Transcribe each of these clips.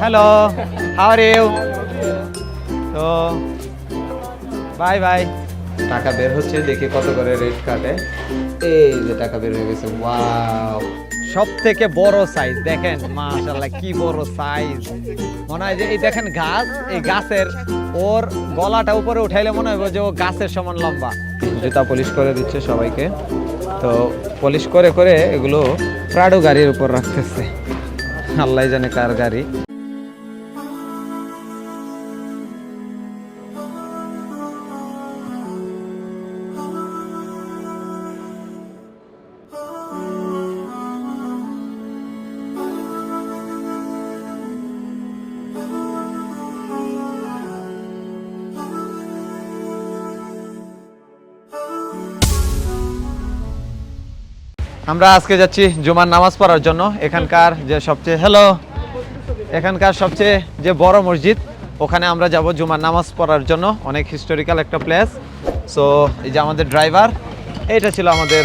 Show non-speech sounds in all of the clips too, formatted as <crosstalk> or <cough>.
Hello how are you তো bye bye টাকা বের হচ্ছে দেখি কত করে রেট কাটে। এই যে টাকা বের হয়ে গেছে ওয়াও সব থেকে বড় সাইজ দেখেন মাশাআল্লাহ কি বড় সাইজ মনে হয় যে এই দেখেন গাছ এই গাছের ওর গলাটা উপরে উঠাইলে মনে হয় যে ও গাছের সমান লম্বা। জুতা পলিশ করে দিচ্ছে সবাইকে। তো পলিশ করে করে এগুলো প্রাডো গাড়ির উপর রাখতেছে। আল্লাহ জানে কার গাড়ি। আমরা আজকে যাচ্ছি জুমার নামাজ পড়ার জন্য। এখানকার যে সবচেয়ে হ্যালো এখানকার সবচেয়ে যে বড় মসজিদ, ওখানে আমরা যাব জুমার নামাজ পড়ার জন্য। অনেক হিস্টোরিক্যাল একটা প্লেস সো এই যে আমাদের ড্রাইভার এইটা ছিল আমাদের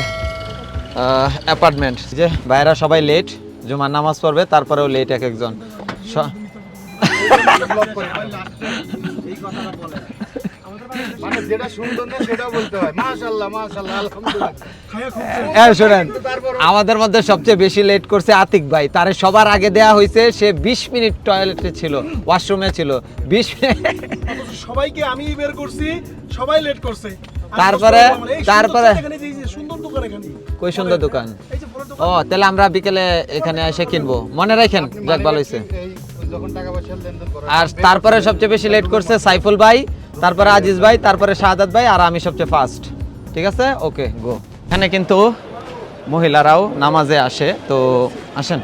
অ্যাপার্টমেন্ট যে ভাইরা সবাই লেট জুমার নামাজ পড়বে, তারপরেও লেট এক একজন। <laughs> মানে যেটা সুন্দর না সেটাও বলতে হয়। মাশাআল্লাহ মাশাআল্লাহ আলহামদুলিল্লাহ। শোনেন আমাদের মধ্যে সবচেয়ে বেশি লেট করছে আতিক ভাই। তারে সবার আগে দেয়া হয়েছে সে 20 মিনিট টয়লেটে ছিল ওয়াশরুমে ছিল। 20 মিনিট সবাইকে আমি বের করছি সবাই লেট করছে। তারপরে তারপরে কই সুন্দর দোকান? ও তাহলে আমরা বিকেলে এখানে এসে কিনবো। মনে রাখেন যাক ভালো হয়েছে। আর তারপরে সবচেয়ে বেশি লেট করছে সাইফুল ভাই। তারপরে আজিজ ভাই তারপরে শাহাদাত ভাই আর আমি সবচেয়ে ফার্স্ট ঠিক আছে? ওকে গো এখানে কিন্তু মহিলারাও নামাজে আসে। তো আসেন।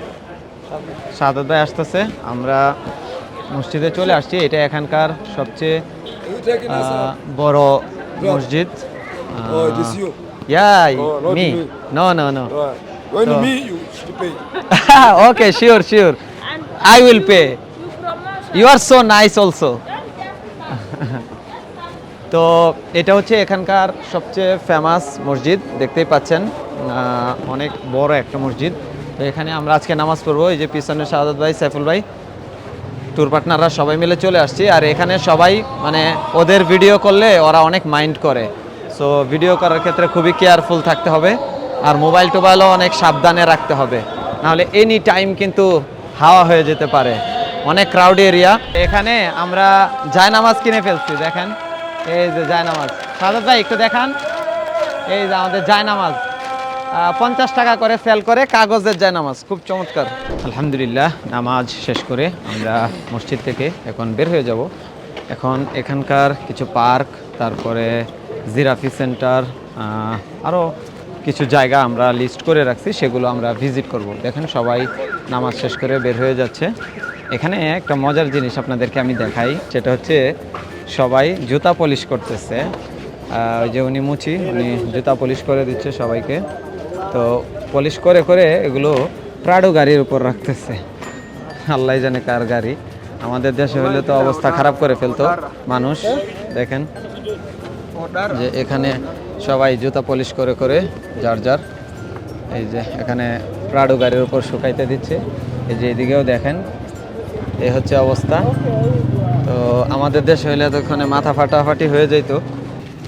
শাহাদাত ভাই আসতেছে। আমরা মসজিদে চলে আসছি। এটা এখানকার সবচেয়ে বড় মসজিদ। Oh, me. Right. When So- you, should pay. Okay sure sure I will pay you are so nice also তো এটা হচ্ছে এখানকার সবচেয়ে ফেমাস মসজিদ, দেখতেই পাচ্ছেন। অনেক বড় একটা মসজিদ। তো এখানে আমরা আজকে নামাজ পড়ব, এই যে পিছনে শাহাদ ভাই, সাইফুল ভাই ট্যুর পার্টনাররা সবাই মিলে চলে আসছি। আর এখানে সবাই মানে ওদের ভিডিও করলে ওরা অনেক মাইন্ড করে। সো ভিডিও করার ক্ষেত্রে খুবই কেয়ারফুল থাকতে হবে। আর মোবাইল টোবাইলও অনেক সাবধানে রাখতে হবে। নাহলে এনি টাইম কিন্তু হাওয়া হয়ে যেতে পারে। অনেক ক্রাউড এরিয়া এখানে আমরা জায়নামাজ কিনে ফেলছি, দেখেন। এই যে জায়নামাজ। সাজাদ ভাই, একটু দেখান। এই যে আমাদের জায়নামাজ। পঞ্চাশ টাকা করে সেল করে কাগজের জায়নামাজ, খুব চমৎকার। আলহামদুলিল্লাহ, নামাজ শেষ করে আমরা মসজিদ থেকে এখন বের হয়ে যাব। এখন এখানকার কিছু পার্ক, তারপরে জিরাফি সেন্টার আরও কিছু জায়গা আমরা লিস্ট করে রাখছি, সেগুলো আমরা ভিজিট করব। দেখেন সবাই নামাজ শেষ করে বের হয়ে যাচ্ছে। এখানে একটা মজার জিনিস আপনাদেরকে আমি দেখাই, সেটা হচ্ছে সবাই জুতা পলিশ করতেছে। ওই যে উনি মুচি, উনি জুতা পলিশ করে দিচ্ছে সবাইকে। তো পলিশ করে করে এগুলো প্রাডো গাড়ির উপর রাখতেছে। আল্লাহ জানে কার গাড়ি। আমাদের দেশে হলে তো অবস্থা খারাপ করে ফেলতো মানুষ। দেখেন যে এখানে সবাই জুতা পলিশ করে করে যার যার। এই যে এখানে প্রাডো গাড়ির উপর শুকাইতে দিচ্ছে। এই যে এদিকেও দেখেন এই হচ্ছে অবস্থা। তো আমাদের দেশে হইলে তো ওখানে মাথা ফাটাফাটি হয়ে যেত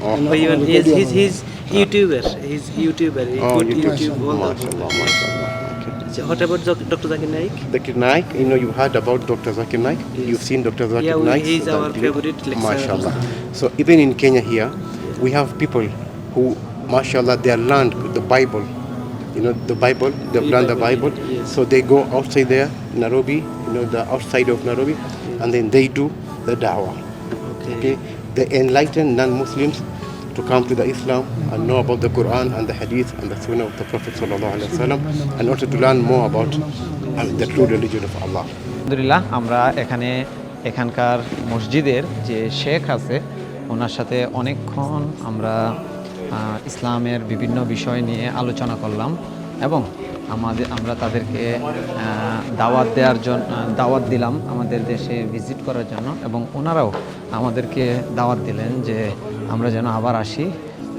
Oh, MashaAllah, MashaAllah. Okay. So what about Dr. Zakir Naik? Zakir Naik, you know, you've heard about Dr. Zakir Naik. You've seen Dr. Zakir Yeah, Naik. he's so our favorite lecturer. MashaAllah. So even in Kenya here, we have people who, MashaAllah, they are learned the Bible. You know, the Bible, they've The learned the Bible, yes. So they go outside there, Nairobi, you know, the outside of Nairobi, and then they do the da'wah. Okay. Okay, they enlighten non-Muslims to come to the Islam and know about the Quran and the Hadith and the Sunnah of the Prophet sallallahu alaihi wasallam, and also to learn more about uh, the true religion of Allah. আলহামদুলিল্লাহ আমরা এখানে এখানকার মসজিদের যে শেখ আছে ওনার সাথে অনেকক্ষণ আমরা ইসলামের বিভিন্ন বিষয় নিয়ে আলোচনা করলাম এবং আমাদের, আমরা তাদেরকে দাওয়াত দেওয়ার জন্য দাওয়াত দিলাম আমাদের দেশে ভিজিট করার জন্য এবং ওনারাও আমাদেরকে দাওয়াত দিলেন যে আমরা যেন আবার আসি।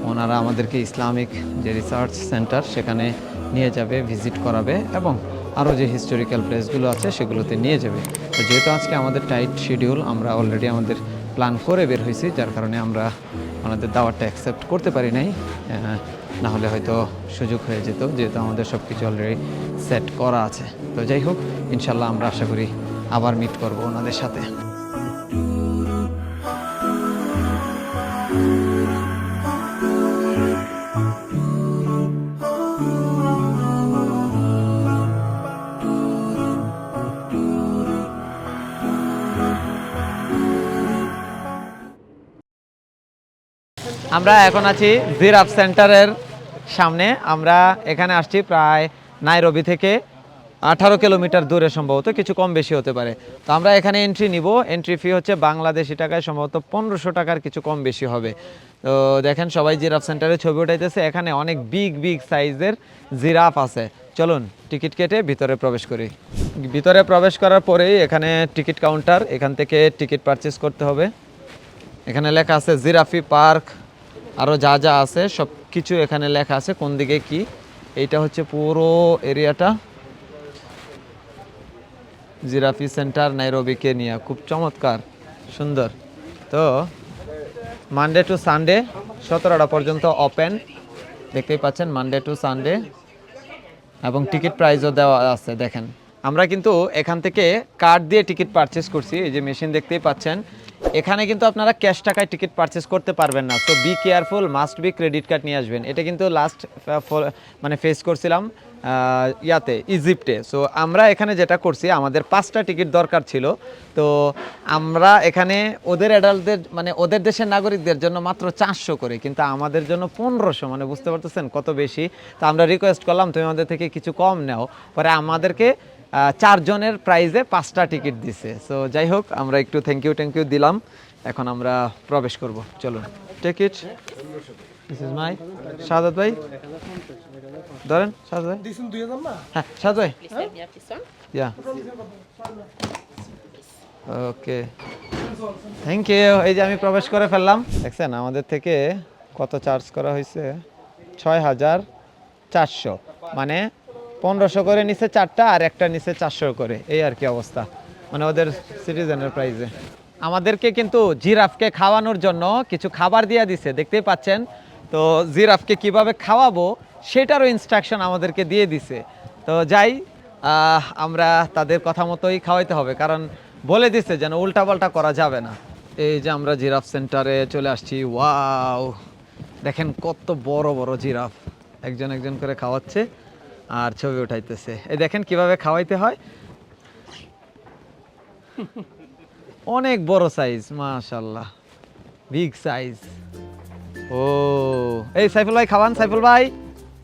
ওনারা আমাদেরকে ইসলামিক যে রিসার্চ সেন্টার সেখানে নিয়ে যাবে, ভিজিট করাবে এবং আরও যে হিস্টোরিক্যাল প্লেসগুলো আছে সেগুলোতে নিয়ে যাবে। তো যেহেতু আজকে আমাদের টাইট শিডিউল, আমরা অলরেডি আমাদের প্ল্যান করে বের হয়েছি, যার কারণে আমরা ওনাদের দাওয়াতটা অ্যাকসেপ্ট করতে পারি নাই। না হলে হয়তো সুযোগ হয়ে যেত, যেহেতু আমাদের সব কিছু অলরেডি সেট করা আছে। তো যাই হোক ইনশাল্লাহ আমরা আশা করি আবার মিট করব ওনাদের সাথে। আমরা এখন আছি জিরাফ সেন্টারের সামনে। আমরা এখানে আসছি প্রায় নাইরবি থেকে আঠারো কিলোমিটার দূরে সম্ভবত, কিছু কম বেশি হতে পারে। তো আমরা এখানে এন্ট্রি নিব। এন্ট্রি ফি হচ্ছে বাংলাদেশি টাকায় সম্ভবত পনেরোশো টাকার কিছু কম বেশি হবে। তো দেখেন সবাই জিরাফ সেন্টারে ছবি উঠাইতেছে। এখানে অনেক বিগ বিগ সাইজের জিরাফ আছে। চলুন, টিকিট কেটে ভিতরে প্রবেশ করি। ভিতরে প্রবেশ করার পরেই এখানে টিকিট কাউন্টার এখান থেকে টিকিট পারচেস করতে হবে। এখানে লেখা আছে জিরাফি পার্ক। আরও যা যা আছে সব কিছু এখানে লেখা আছে, কোন দিকে কি। এইটা হচ্ছে পুরো এরিয়াটা। Giraffe centre, Nairobi, Kenya. খুব চমৎকার, সুন্দর। তো মানডে টু সানডে সতেরোটা পর্যন্ত ওপেন দেখতেই পাচ্ছেন মানডে টু সানডে এবং টিকিট প্রাইজও দেওয়া আছে, দেখেন। আমরা কিন্তু এখান থেকে কার্ড দিয়ে টিকিট পারচেস করছি, এই যে মেশিন দেখতেই পাচ্ছেন। এখানে কিন্তু আপনারা ক্যাশ টাকায় টিকিট পারচেস করতে পারবেন না। তো be careful must be credit card নিয়ে আসবেন। এটা কিন্তু লাস্ট মানে ফেস করছিলাম ইয়াতে ইজিপ্টে সো আমরা এখানে যেটা করছি, আমাদের পাঁচটা টিকিট দরকার ছিল। তো, আমরা এখানে ওদের অ্যাডাল্টদের মানে ওদের দেশের নাগরিকদের জন্য মাত্র চারশো করে, কিন্তু আমাদের জন্য পনেরোশো মানে বুঝতে পারতেছেন কত বেশি? তো আমরা রিকোয়েস্ট করলাম, তুমি আমাদের থেকে কিছু কম নাও। পরে আমাদেরকে চারজনের প্রাইজে পাঁচটা টিকিট দিছে। সো যাই হোক আমরা একটু থ্যাংক ইউ থ্যাংক ইউ দিলাম। এখন আমরা প্রবেশ করব। চলুন। Ticket this is my Sadat ভাই? ধরেন সাদাত ভাই? হ্যাঁ সাদাত ভাই। ইয়া ওকে থ্যাংক ইউ এই যে আমি প্রবেশ করে ফেললাম। দেখছেন আমাদের থেকে কত চার্জ করা হয়েছে? ছয় হাজার চারশো। মানে পনেরোশো করে নিচে চারটা আর একটা নিচে চারশো করে। এই আর কি অবস্থা। মানে ওদের সিটিজেনের প্রাইজে আমাদেরকে কিন্তু জিরাফকে খাওয়ানোর জন্য কিছু খাবার দিয়ে দিছে, দেখতেই পাচ্ছেন? তো জিরাফকে কীভাবে খাওয়াবো সেটারও ইনস্ট্রাকশন আমাদেরকে দিয়ে দিছে। তো যাই আমরা তাদের কথা মতোই খাওয়াইতে হবে, কারণ বলে দিছে যেন উল্টাপাল্টা করা যাবে না। এই যে আমরা জিরাফ সেন্টারে চলে আসছি। ওয়াও! দেখেন কত বড় বড় জিরাফ। একজন একজন করে খাওয়াচ্ছে। আর ছবি উঠাইতেছে। এই দেখেন কীভাবে খাওয়াইতে হয়। অনেক বড় সাইজ মাশাল্লাহ বিগ সাইজ ও, এই সাইফুল ভাই খাওয়ান, সাইফুল ভাই।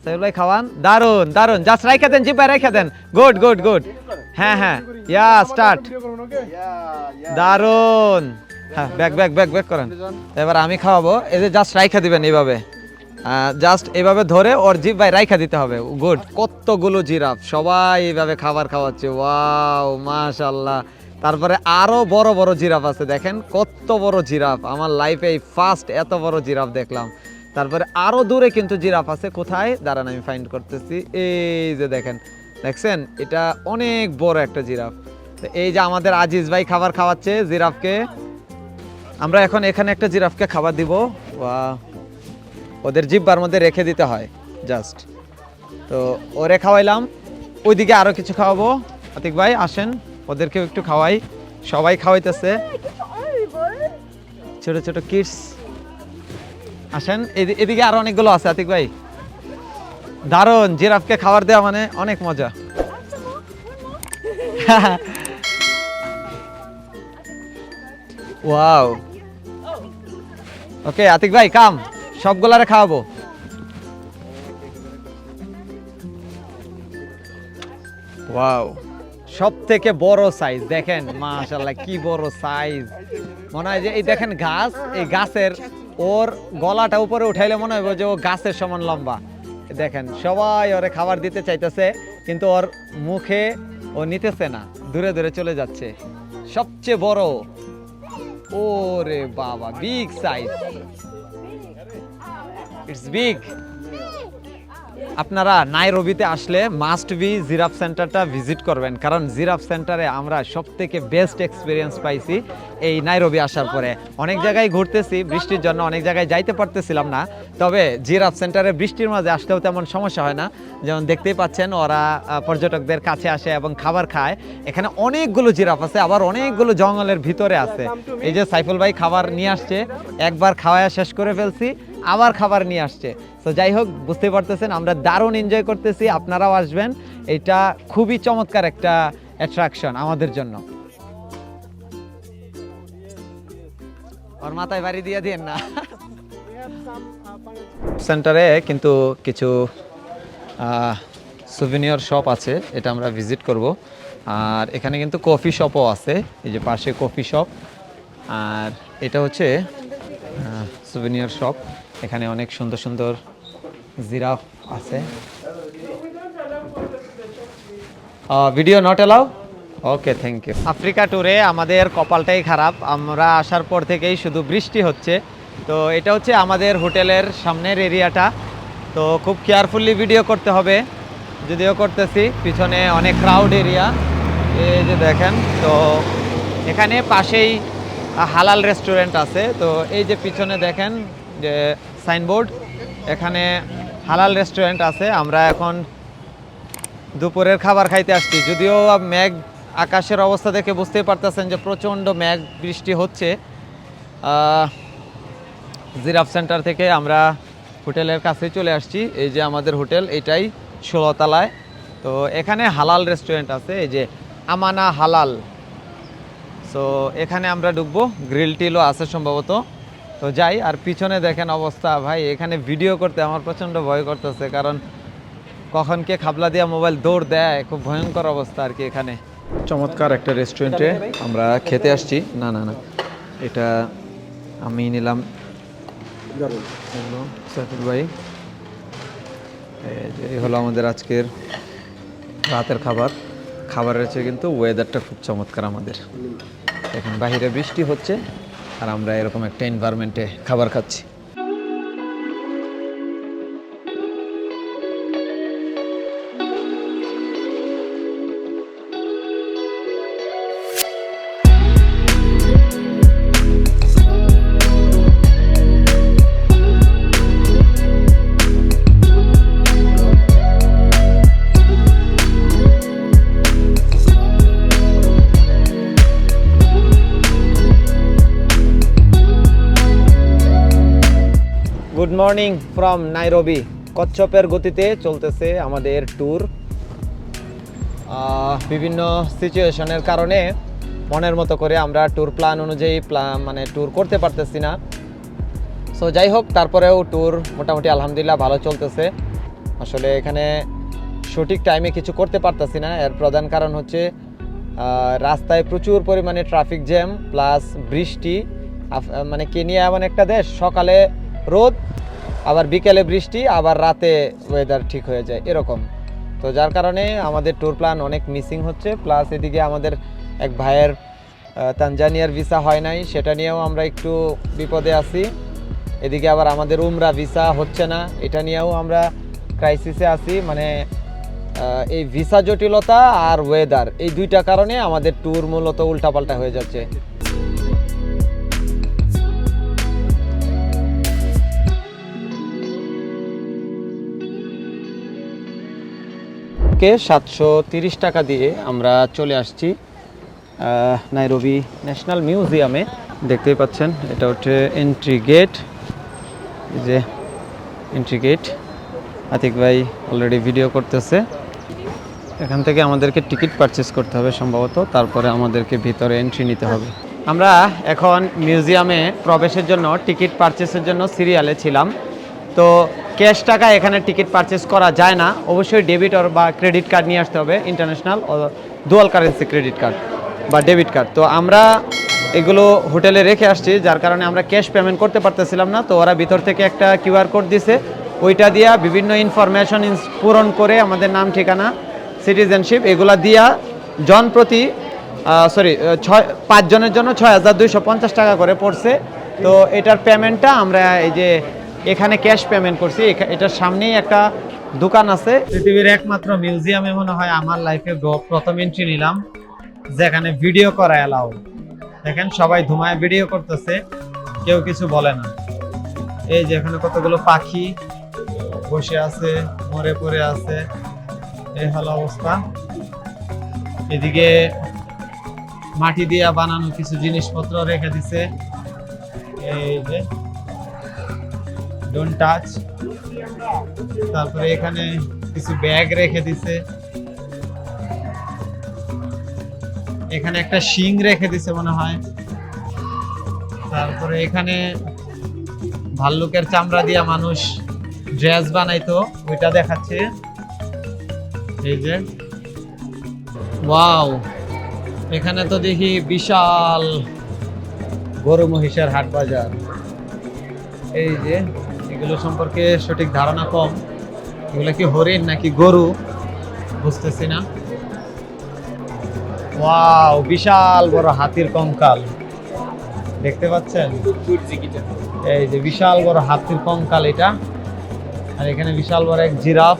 সাইফুল ভাই খাওয়ান। দারুণ দারুণ জাস্ট রাইখা দেন জিপায় রাইখা দেন। গুড গুড গুড হ্যাঁ হ্যাঁ। ইয়া স্টার্ট দারুণ হ্যাঁ ব্যাক ব্যাক ব্যাক ব্যাক করেন। এবার আমি খাওয়াবো। এই যে জাস্ট রাইখা দিবেন এইভাবে। জাস্ট এইভাবে ধরে ওর জিভ ভাই রাইখা দিতে হবে। গুড কতগুলো জিরাফ, সবাই এইভাবে খাবার খাওয়াচ্ছে। ওয়াও মাশাল্লাহ তারপরে আরও বড় বড় জিরাফ আছে, দেখেন। কত বড় জিরাফ। আমার লাইফে এই ফার্স্ট এত বড় জিরাফ দেখলাম। তারপরে আরও দূরে কিন্তু জিরাফ আছে। কোথায়? দাঁড়ান, আমি ফাইন্ড করতেছি। এই যে দেখেন। দেখছেন? এটা অনেক বড় একটা জিরাফ। এই যে আমাদের আজিজ ভাই খাবার খাওয়াচ্ছে জিরাফকে। আমরা এখন এখানে একটা জিরাফকে খাবার দিব। ওয়া ওদের জিব্বার মধ্যে রেখে দিতে হয় জাস্ট তো ওরে খাওয়াইলাম, ওইদিকে আরও কিছু খাওয়াবো। আতিক ভাই, আসেন, ওদেরকেও একটু খাওয়াই। সবাই খাওয়াইতেছে। ছোট ছোট কিডস আসেন, এদি- এদিকে আরও অনেকগুলো আছে, আতিক ভাই। দারুণ, জিরাফকে খাবার দেওয়া মানে অনেক মজা। <laughs> ওয়াও ওকে আতিক ভাই কাম সবগুলারে খাওয়াবো। ওয়াও সব থেকে বড় সাইজ দেখেন মাশাল্লাহ কি বড় সাইজ মনে হয় যে এই দেখেন গাছ, এই গাছের ওর গলাটা উপরে উঠাইলে মনে হবে যে ও গাছের সমান লম্বা। দেখেন, সবাই ওরে খাবার দিতে চাইতেছে, কিন্তু ওর মুখে ও নিতেছে না, দূরে দূরে চলে যাচ্ছে। সবচেয়ে বড়, ওরে বাবা বিগ সাইজ ইটস বিগ আপনারা নাইরোবিতে আসলে মাস্ট বি জিরাফ সেন্টারটা ভিজিট করবেন। কারণ জিরাফ সেন্টারে আমরা সব থেকে বেস্ট এক্সপিরিয়েন্স পাইছি এই নাইরোবি আসার পরে। অনেক জায়গায় ঘুরতেছি, বৃষ্টির জন্য অনেক জায়গায় যাইতে পারতেছিলাম না। তবে জিরাফ সেন্টারে বৃষ্টির মাঝে আসতেও তেমন সমস্যা হয় না। যেমন দেখতেই পাচ্ছেন, ওরা পর্যটকদের কাছে আসে এবং খাবার খায়। এখানে অনেকগুলো জিরাফ আছে, আবার অনেকগুলো জঙ্গলের ভিতরে আছে। এই যে সাইফুল ভাই খাবার নিয়ে আসছে, একবার খাওয়া শেষ করে ফেলছি। আবার খাবার নিয়ে আসছে। তো যাই হোক, বুঝতে পারতেছেন, আমরা দারুণ এনজয় করতেছি, আপনারাও আসবেন। এটা খুবই চমৎকার একটা অ্যাট্রাকশন আমাদের জন্য। ওর মাথায় বাড়ি দিয়ে দিয়েন না। সেন্টারে কিন্তু কিছু সুভিনিয়র শপ আছে, এটা আমরা ভিজিট করব। আর এখানে কিন্তু কফি শপও আছে, এই যে পাশে কফি শপ আর এটা হচ্ছে সুভিনিয়র শপ এখানে অনেক সুন্দর সুন্দর জিরাফ আছে। Video not allow okay thank you Africa ট্যুরে আমাদের কপালটাই খারাপ। আমরা আসার পর থেকেই শুধু বৃষ্টি হচ্ছে। তো এটা হচ্ছে আমাদের হোটেলের সামনের এরিয়াটা। তো খুব কেয়ারফুলি ভিডিও করতে হবে। যদিও করতেছি, পিছনে অনেক ক্রাউড এরিয়া এই যে দেখেন, তো এখানে পাশেই হালাল রেস্টুরেন্ট আছে। তো এই যে পিছনে দেখেন যে সাইনবোর্ড। এখানে হালাল রেস্টুরেন্ট আছে। আমরা এখন দুপুরের খাবার খাইতে আসছি। যদিও মেঘ আকাশের অবস্থা দেখে বুঝতেই পারতেছেন যে প্রচণ্ড মেঘ বৃষ্টি হচ্ছে। জিরাফ সেন্টার থেকে আমরা হোটেলের কাছে চলে আসছি। এই যে আমাদের হোটেল, এটাই ষোলোতলায়। তো এখানে হালাল রেস্টুরেন্ট আছে। এই যে আমানা হালাল। সো এখানে আমরা ঢুকবো। গ্রিল টিলও আছে সম্ভবত। তো যাই, আর পিছনে দেখেন অবস্থা। ভাই, এখানে ভিডিও করতে আমার প্রচণ্ড ভয় করতেছে, কারণ কখন কে খাবলা দিয়া মোবাইল দৌড় দেয়, খুব ভয়ঙ্কর অবস্থা আর কি এখানে। চমৎকার একটা রেস্টুরেন্টে আমরা খেতে আসছি। না না না, এটা আমি নিলাম। ভাই, এই হলো আমাদের আজকের রাতের খাবার। খাবারের চেয়ে কিন্তু ওয়েদারটা খুব চমৎকার আমাদের। এখন বাইরে বৃষ্টি হচ্ছে। আর আমরা এরকম একটা এনভায়রনমেন্টে খাবার খাচ্ছি। মর্নিং ফ্রম নাইরোবি কচ্ছপের গতিতে চলতেছে আমাদের ট্যুর বিভিন্ন সিচুয়েশনের কারণে মনের মতো করে আমরা ট্যুর প্ল্যান অনুযায়ী প্ল্যান মানে ট্যুর করতে পারতেছি না। সো যাই হোক, তারপরেও ট্যুর মোটামুটি আলহামদুলিল্লাহ ভালো চলতেছে। আসলে এখানে সঠিক টাইমে কিছু করতে পারতেছি না। এর প্রধান কারণ হচ্ছে রাস্তায় প্রচুর পরিমাণে ট্রাফিক জ্যাম প্লাস বৃষ্টি। মানে কেনিয়া এমন একটা দেশ, সকালে রোদ আবার বিকেলে বৃষ্টি, আবার রাতে ওয়েদার ঠিক হয়ে যায়, এরকম। তো যার কারণে আমাদের ট্যুর প্ল্যান অনেক মিসিং হচ্ছে প্লাস এদিকে আমাদের এক ভাইয়ের তানজানিয়ার ভিসা হয় নাই, সেটা নিয়েও আমরা একটু বিপদে আছি। এদিকে আবার আমাদের উমরা ভিসা হচ্ছে না, এটা নিয়েও আমরা ক্রাইসিসে আছি মানে এই ভিসা জটিলতা আর ওয়েদার এই দুইটা কারণে আমাদের ট্যুর মূলত উল্টাপাল্টা হয়ে যাচ্ছে। কে সাতশো টাকা দিয়ে আমরা চলে আসছি নাইরোবি ন্যাশনাল মিউজিয়ামে। দেখতেই পাচ্ছেন, এটা হচ্ছে এন্ট্রি গেট যে এন্ট্রি গেট আতিক ভাই অলরেডি ভিডিও করতেছে। এখান থেকে আমাদেরকে টিকিট পারচেস করতে হবে সম্ভবত, তারপরে আমাদেরকে ভিতরে এন্ট্রি নিতে হবে। আমরা এখন মিউজিয়ামে প্রবেশের জন্য টিকিট পারচেসের জন্য সিরিয়ালে ছিলাম। তো ক্যাশ টাকা এখানে টিকিট পারচেস করা যায় না। অবশ্যই ডেবিট অর বা ক্রেডিট কার্ড নিয়ে আসতে হবে ইন্টারন্যাশনাল ও ডুয়াল কারেন্সি ক্রেডিট কার্ড বা ডেবিট কার্ড তো আমরা এগুলো হোটেলে রেখে আসছি, যার কারণে আমরা ক্যাশ পেমেন্ট করতে পারতেছিলাম না। তো ওরা ভিতর থেকে একটা কিউআর কোড দিছে। ওইটা দিয়া বিভিন্ন ইনফরমেশন পূরণ করে আমাদের নাম, ঠিকানা সিটিজেনশিপ এগুলা দিয়া জন প্রতি সরি ছয় পাঁচজনের জন্য ছয় হাজার দুইশো পঞ্চাশ টাকা করে পড়ছে। তো এটার পেমেন্টটা আমরা এই যে এখানে ক্যাশ পেমেন্ট করছি। এটার সামনেই একটা দোকান আছে। পৃথিবীর একমাত্র মিউজিয়ামে মনে হয় আমার লাইফে প্রথম এন্ট্রি নিলাম, যেখানে ভিডিও করা এলাও দেখেন সবাই ধুমায় ভিডিও করতেছে, কেউ কিছু বলে না। এই যে এখানে কতগুলো পাখি বসে আছে, মরে পড়ে আছে, এই হলো অবস্থা। এদিকে মাটি দিয়া বানানো কিছু জিনিসপত্র রেখে দিছে। এই যে ডোন্ট টাচ তারপরে এখানে কিছু ব্যাগ রেখে দিছে। এখানে একটা শিং রেখে দিছে মনে হয়। তারপরে এখানে ভাল্লুকের চামড়া দিয়া মানুষ ড্রেস বানাইতো, ওইটা দেখাচ্ছে। এই যে। ওয়াও এখানে তো দেখি বিশাল গরু মহিষের হাট বাজার। এই যে। এগুলো সম্পর্কে সঠিক ধারণা কম। এগুলো কি হরিণ নাকি গরু? বুঝতেছি না। ওয়াও, বিশাল বড় হাতির কঙ্কাল। দেখতে পাচ্ছেন? এই যে বিশাল বড় হাতির কঙ্কাল এটা। আর এখানে বিশাল বড় এক জিরাফ।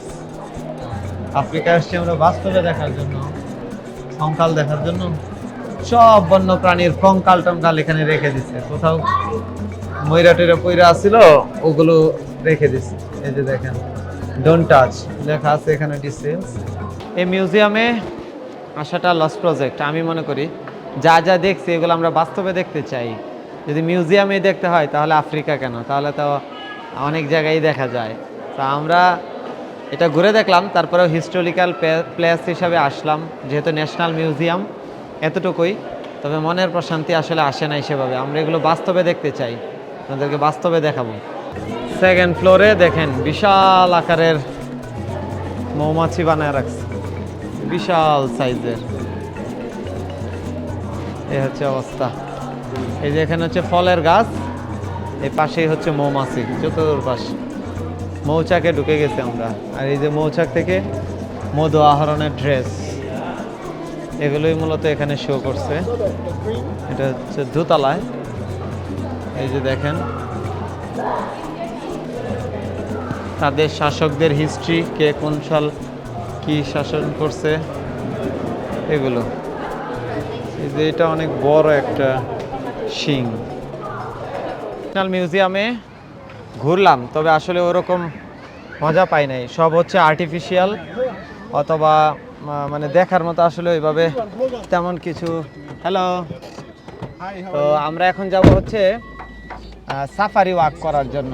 আফ্রিকা আসছি আমরা বাস্তবে দেখার জন্য। কঙ্কাল দেখার জন্য। সব বন্য প্রাণীর কঙ্কাল টঙ্কাল এখানে রেখে দিচ্ছে। কোথাও ময়রা পইরা আছিল, ওগুলো রেখে দিছে। এই যে দেখেন ডোন্ট টাচ লেখা আছে এখানে ডিসটেন্স এই মিউজিয়ামে আসাটা লস প্রজেক্ট আমি মনে করি। যা যা দেখছি, এগুলো আমরা বাস্তবে দেখতে চাই। যদি মিউজিয়ামে দেখতে হয়, তাহলে আফ্রিকা কেন? তাহলে তো অনেক জায়গায় দেখা যায়। তা আমরা এটা ঘুরে দেখলাম, তারপরেও হিস্টোরিক্যাল প্লেস হিসাবে আসলাম, যেহেতু ন্যাশনাল মিউজিয়াম এতটুকুই। তবে মনের প্রশান্তি আসলে আসে না সেভাবে। আমরা এগুলো বাস্তবে দেখতে চাই। আপনাদেরকে বাস্তবে দেখাবো। সেকেন্ড ফ্লোরে দেখেন, বিশাল আকারের মৌমাছি বানায় রাখছে। বিশাল সাইজের। এ হচ্ছে অবস্থা। এই যে এখানে হচ্ছে ফলের গাছ এই পাশেই হচ্ছে মৌমাছি চতুর্পাশ মৌচাকে ঢুকে গেছে আমরা। আর এই যে মৌচাক থেকে মধু আহরণের ড্রেস এগুলোই মূলত এখানে শো করছে। এটা হচ্ছে দোতলায় এই যে দেখেন। তাদের শাসকদের হিস্ট্রি কে কোন সাল কি শাসন করছে এগুলো। এই যে এটা অনেক বড় একটা শিং। ন্যাশনাল মিউজিয়ামে ঘুরলাম তবে আসলে ওরকম মজা পাই নাই। সব হচ্ছে আর্টিফিশিয়াল অথবা মানে দেখার মতো আসলে ওইভাবে তেমন কিছু। হ্যালো তো আমরা এখন যাব হচ্ছে সাফারি ওয়াক করার জন্য।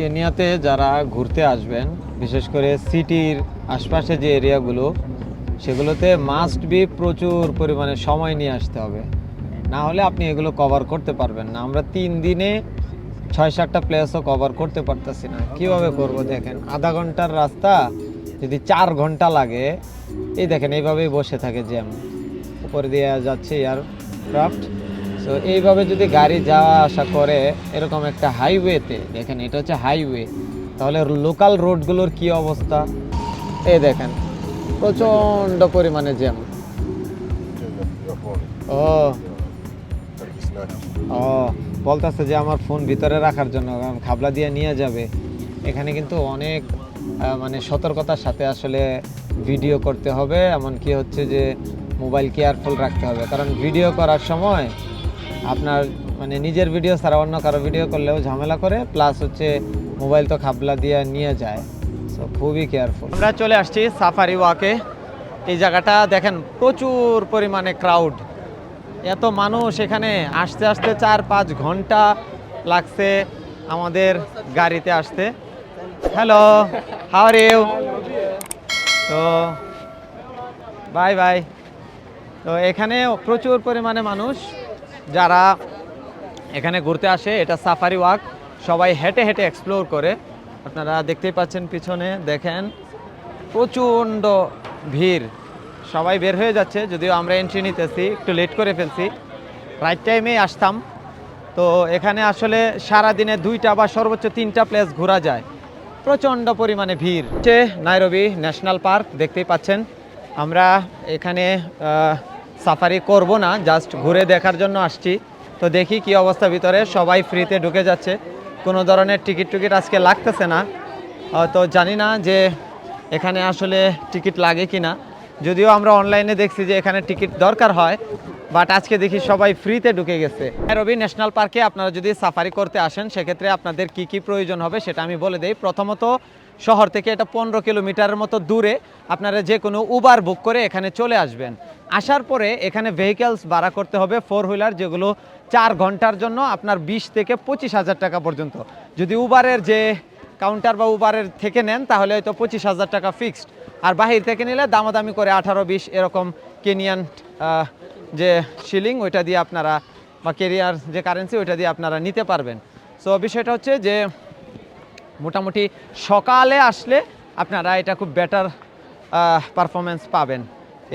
কেনিয়াতে যারা ঘুরতে আসবেন, বিশেষ করে সিটির আশপাশে যে এরিয়াগুলো, সেগুলোতে মাস্ট বি প্রচুর পরিমাণে সময় নিয়ে আসতে হবে। না হলে আপনি এগুলো কভার করতে পারবেন না। আমরা তিন দিনে ছয় সাতটা প্লেসও কভার করতে পারতেছি না। কীভাবে করব দেখেন? আধা ঘণ্টার রাস্তা, যদি চার ঘণ্টা লাগে, এই দেখেন এইভাবেই বসে থাকে জ্যাম উপরে দিয়ে যাচ্ছে এয়ারক্রাফট সো এইভাবে যদি গাড়ি যাওয়া আসা করে, এরকম একটা হাইওয়েতে দেখেন এটা হচ্ছে হাইওয়ে তাহলে লোকাল রোডগুলোর কি অবস্থা? এই দেখেন, প্রচণ্ড পরিমাণে জ্যাম ও। ও, বলতেছে যে আমার ফোন ভিতরে রাখার জন্য, কারণ খাবলা দিয়ে নিয়ে যাবে। এখানে কিন্তু অনেক মানে সতর্কতার সাথে আসলে ভিডিও করতে হবে, এমনকি হচ্ছে যে মোবাইল কেয়ারফুল রাখতে হবে। কারণ ভিডিও করার সময় আপনার মানে নিজের ভিডিও ছাড়া অন্য কারও ভিডিও করলেও ঝামেলা করে প্লাস হচ্ছে মোবাইল তো খাবলা দিয়ে নিয়ে যায়। সো খুবই কেয়ারফুল আমরা চলে আসছি সাফারি ওয়াকে এই জায়গাটা দেখেন, প্রচুর পরিমাণে ক্রাউড এত মানুষ এখানে, আসতে আসতে চার পাঁচ ঘণ্টা লাগছে আমাদের গাড়িতে আসতে। হ্যালো হাওয়ার ইউ তো বাই বাই তো এখানে প্রচুর পরিমাণে মানুষ। যারা এখানে ঘুরতে আসে, এটা সাফারি ওয়াক সবাই হেঁটে হেঁটে এক্সপ্লোর করে। আপনারা দেখতেই পাচ্ছেন পিছনে, দেখেন প্রচণ্ড ভিড়। সবাই বের হয়ে যাচ্ছে, যদিও আমরা এন্ট্রি নিতেছি, একটু লেট করে ফেলছি। রাইট টাইমেই আসতাম। তো এখানে আসলে সারা দিনে দুইটা বা সর্বোচ্চ তিনটা প্লেস ঘোরা যায়। প্রচণ্ড পরিমাণে ভিড়। নাইরবি ন্যাশনাল পার্ক দেখতেই পাচ্ছেন। আমরা এখানে সাফারি করব না জাস্ট ঘুরে দেখার জন্য আসছি। তো দেখি কি অবস্থা ভিতরে, সবাই ফ্রিতে ঢুকে যাচ্ছে। কোনো ধরনের টিকিট টুকিট আজকে লাগতেছে না। তো জানি না যে এখানে আসলে টিকিট লাগে কি না যদিও আমরা অনলাইনে দেখছি যে এখানে টিকিট দরকার হয় বাট আজকে দেখি সবাই ফ্রিতে ঢুকে গেছে। রবি ন্যাশনাল পার্কে আপনারা যদি সাফারি করতে আসেন, সেক্ষেত্রে আপনাদের কি কি প্রয়োজন হবে সেটা আমি বলে দেই। প্রথমত শহর থেকে এটা পনেরো কিলোমিটারের মতো দূরে আপনারা যে কোনো উবার বুক করে এখানে চলে আসবেন। আসার পরে এখানে ভেহিকেলস ভাড়া করতে হবে ফোর হুইলার যেগুলো চার ঘণ্টার জন্য আপনার বিশ থেকে পঁচিশ হাজার টাকা পর্যন্ত। যদি উবারের যে কাউন্টার বা উবারের থেকে নেন, তাহলে হয়তো পঁচিশ হাজার টাকা ফিক্সড আর বাহির থেকে নিলে দামাদামি করে আঠারো, বিশ এরকম কেনিয়ান যে শিলিং ওইটা দিয়ে আপনারা বা কেরিয়ার যে কারেন্সি ওইটা দিয়ে আপনারা নিতে পারবেন। সো বিষয়টা হচ্ছে যে মোটামুটি সকালে আসলে আপনারা এটা খুব বেটার পারফরমেন্স পাবেন।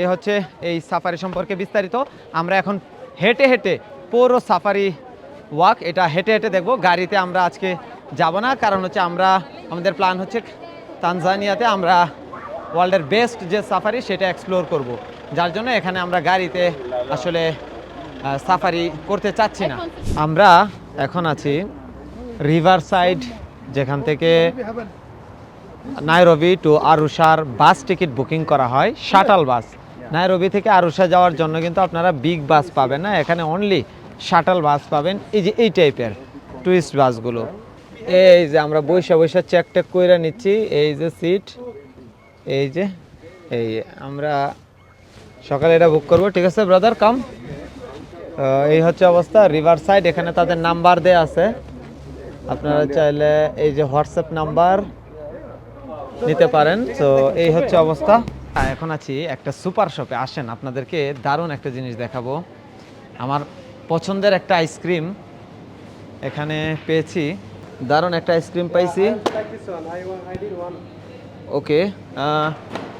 এ হচ্ছে এই সাফারি সম্পর্কে বিস্তারিত। আমরা এখন হেঁটে হেঁটে পুরো সাফারি ওয়াক এটা হেঁটে হেঁটে দেখব। গাড়িতে আমরা আজকে যাব না, কারণ হচ্ছে আমরা, আমাদের প্ল্যান হচ্ছে তানজানিয়াতে আমরা ওয়ার্ল্ডের বেস্ট যে সাফারি সেটা এক্সপ্লোর করব। যার জন্য এখানে আমরা গাড়িতে আসলে সাফারি করতে চাচ্ছি না। আমরা এখন আছি রিভার সাইড যেখান থেকে নাইরবি টু আরুষার বাস টিকিট বুকিং করা হয়, শাটাল বাস। নাইরবি থেকে আরুষা যাওয়ার জন্য কিন্তু আপনারা বিগ বাস পাবেন, না? এখানে অনলি শাটাল বাস পাবেন। এই যে এই টাইপের টুরিস্ট বাসগুলো। এই যে আমরা বৈশা বৈশা চেক টেক করে নিচ্ছি, এই যে সিট এই যে, এই আমরা সকালে এটা বুক করব। ঠিক আছে ব্রাদার কাম এই হচ্ছে অবস্থা রিভার সাইড এখানে তাদের নাম্বার দেয়া আছে। আপনারা চাইলে এই যে হোয়াটসঅ্যাপ নাম্বার নিতে পারেন। তো এই হচ্ছে অবস্থা। এখন আছি একটা সুপার শপে। আসেন, আপনাদেরকে দারুণ একটা জিনিস দেখাবো। আমার পছন্দের একটা আইসক্রিম এখানে পেয়েছি। দারুণ একটা আইসক্রিম পাইছি। ওকে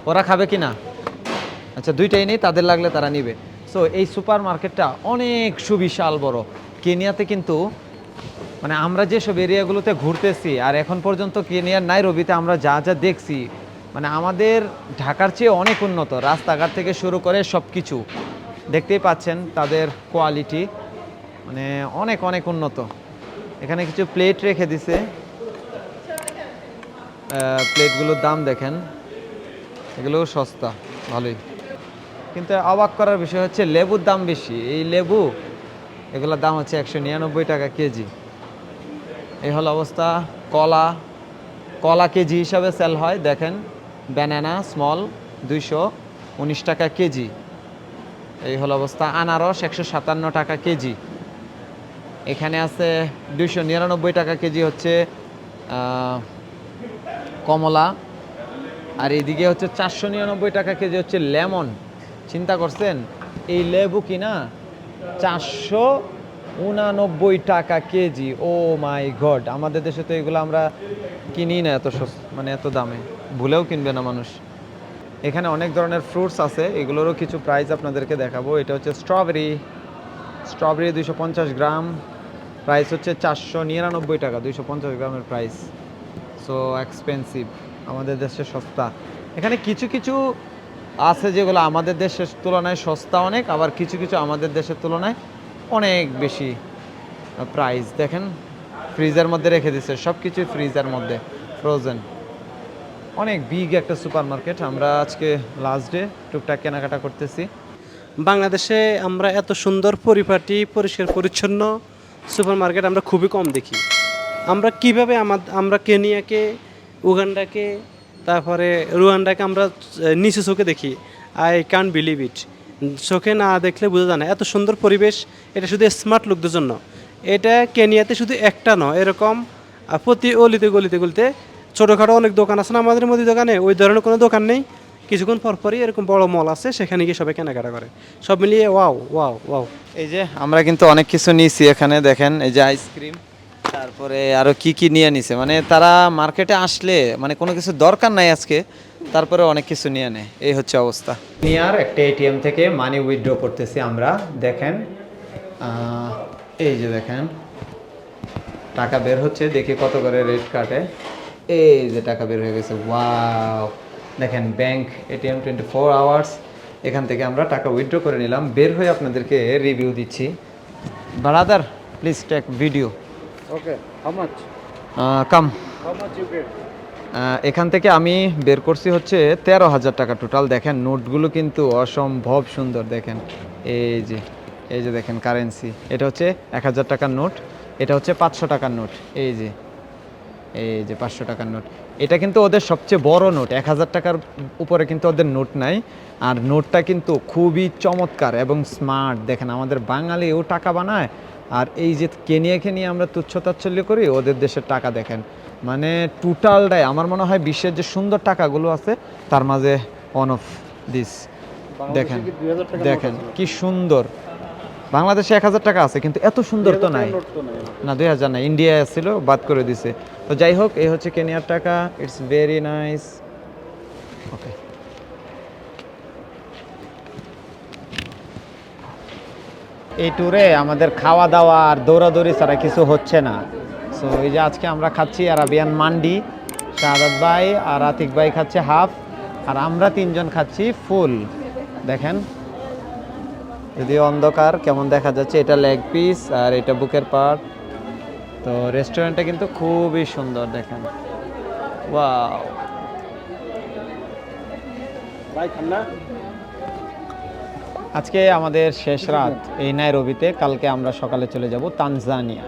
ওরা খাবে কি না আচ্ছা দুইটাই নেই, তাদের লাগলে তারা নিবে। সো এই সুপার মার্কেটটা অনেক সুবিশাল বড়। কেনিয়াতে কিন্তু মানে আমরা যেসব এরিয়াগুলোতে ঘুরতেছি, আর এখন পর্যন্ত কেনিয়ার নাইরবিতে আমরা যা যা দেখছি মানে আমাদের ঢাকার চেয়ে অনেক উন্নত। রাস্তাঘাট থেকে শুরু করে সব কিছু দেখতেই পাচ্ছেন তাদের কোয়ালিটি মানে অনেক অনেক উন্নত। এখানে কিছু প্লেট রেখে দিছে। প্লেটগুলোর দাম দেখেন। এগুলো সস্তা, ভালোই। কিন্তু অবাক করার বিষয় হচ্ছে লেবুর দাম বেশি। এই লেবু, এগুলোর দাম হচ্ছে একশো নিরানব্বই টাকা কেজি। এই হলো অবস্থা। কলা কলা কেজি হিসাবে সেল হয়, দেখেন। ব্যানানা স্মল দুইশো উনিশ টাকা কেজি। এই হলো অবস্থা, আনারস একশো সাতান্ন টাকা কেজি। এখানে আছে দুইশো নিরানব্বই টাকা কেজি হচ্ছে কমলা। আর এইদিকে হচ্ছে চারশো নিরানব্বই টাকা কেজি হচ্ছে লেমন। চিন্তা করছেন, এই লেবু কিনা চারশো উনানব্বই টাকা কেজি। ও মাই গড, আমাদের দেশে তো এগুলো আমরা কিনি না এত মানে এত দামে। ভুলেও কিনবে না মানুষ। এখানে অনেক ধরনের ফ্রুটস আছে, এগুলোরও কিছু প্রাইস আপনাদেরকে দেখাবো। এটা হচ্ছে স্ট্রবেরি স্ট্রবেরি পঞ্চাশ গ্রাম। প্রাইস হচ্ছে চারশো নিরানব্বই টাকা, দুইশো পঞ্চাশ গ্রামের প্রাইস সো এক্সপেন্সিভ আমাদের দেশে সস্তা। এখানে কিছু কিছু আছে যেগুলো আমাদের দেশের তুলনায় সস্তা অনেক, আবার কিছু কিছু আমাদের দেশের তুলনায় অনেক বেশি প্রাইস দেখেন ফ্রিজের মধ্যে রেখে দিচ্ছে সব কিছুই ফ্রিজের মধ্যে ফ্রোজেন অনেক বিগ একটা সুপার মার্কেট আমরা আজকে লাস্ট ডে টুকটাক কেনাকাটা করতেছি। বাংলাদেশে আমরা এত সুন্দর পরিপাটি, পরিষ্কার, পরিচ্ছন্ন সুপার মার্কেট আমরা খুবই কম দেখি। আমরা কীভাবে আমরা কেনিয়াকে, উগান্ডাকে, তারপরে রুয়ান্ডাকে আমরা নিচু চোখে দেখি। আই কান বিলিভ ইট চোখে না দেখলে বোঝা যায় না। এত সুন্দর পরিবেশ, এটা শুধু স্মার্ট লোকদের জন্য। এটা কেনিয়াতে শুধু একটা নয়, এরকম প্রতি অলিতে গলিতে গলিতে ছোটোখাটো অনেক দোকান আছে না আমাদের মধ্যে দোকানে? ওই ধরনের কোনো দোকান নেই। কিছুক্ষণ পরপরই এরকম বড় মল আছে, সেখানে গিয়ে সবাই কেনাকাটা করে। সব মিলিয়ে ওয়াও ওয়াও ওয়াও এই যে আমরা কিন্তু অনেক কিছু নিয়েছি এখানে, দেখেন, এই যে আইসক্রিম তারপরে আরও কি কি নিয়ে নিছে। মানে তারা মার্কেটে আসলে মানে কোনো কিছু দরকার নাই আজকে। তারপরে অনেক কিছু নিয়ে নেয় এই হচ্ছে অবস্থা। নিয়ার একটা এটিএম থেকে মানি উইথড্র করতেছি আমরা। দেখেন এই যে দেখেন টাকা বের হচ্ছে দেখি কত করে রেট কাটে এই যে টাকা বের হয়ে গেছে ওয়াও। দেখেন bank ATM twenty four hours এখান থেকে আমরা টাকা উইথড্র করে নিলাম। বের হয়ে আপনাদেরকে রিভিউ দিচ্ছি। Brother please take video okay? Come How much you get? এখান থেকে আমি বের করছি হচ্ছে তেরো হাজার টাকা টোটাল। দেখেন, নোটগুলো কিন্তু অসম্ভব সুন্দর, দেখেন। এই যে এই যে দেখেন কারেন্সি এটা হচ্ছে এক হাজার টাকার নোট, এটা হচ্ছে পাঁচশো টাকার নোট। এই যে এই যে পাঁচশো টাকার নোট। এটা কিন্তু ওদের সবচেয়ে বড় নোট। এক হাজার টাকার উপরে কিন্তু ওদের নোট নাই। আর নোটটা কিন্তু খুবই চমৎকার এবং স্মার্ট। দেখেন, আমাদের বাঙালিও টাকা বানায়। আর এই যে কেনিয়া নিয়ে আমরা তুচ্ছ তাচ্ছল্য করি, ওদের দেশের টাকা, দেখেন। মানে টোটালটাই আমার মনে হয় বিশ্বের যে সুন্দর টাকাগুলো আছে তার মাঝে অন অফ দিস দেখেন কি 2000 টাকার দেখেন কি সুন্দর। বাংলাদেশে এক হাজার টাকা আছে কিন্তু এত সুন্দর তো নাই। তো নাই। না দুই হাজার না ইন্ডিয়ায় ছিল বাদ করে দিছে। তো যাই হোক এই হচ্ছে কেনিয়ার টাকা ইটস ভেরি নাইস ওকে এই ট্যুরে আমাদের খাওয়া দাওয়া আর দৌড়াদৌড়ি ছাড়া কিছু হচ্ছে না। সো এই যে আজকে আমরা খাচ্ছি আরাবিয়ান মান্ডি শাহাদাত ভাই আর আতিক ভাই খাচ্ছে হাফ আর আমরা তিনজন খাচ্ছি ফুল। দেখেন যদি অন্ধকার কেমন দেখা যাচ্ছে? এটা লেগ পিস আর এটা বুকের পার্ট তো রেস্টুরেন্টটা কিন্তু খুবই সুন্দর দেখেন। ওয়াও ভাই আজকে আমাদের শেষ রাত এই নাইরোবিতে কালকে আমরা সকালে চলে যাব তানজানিয়া।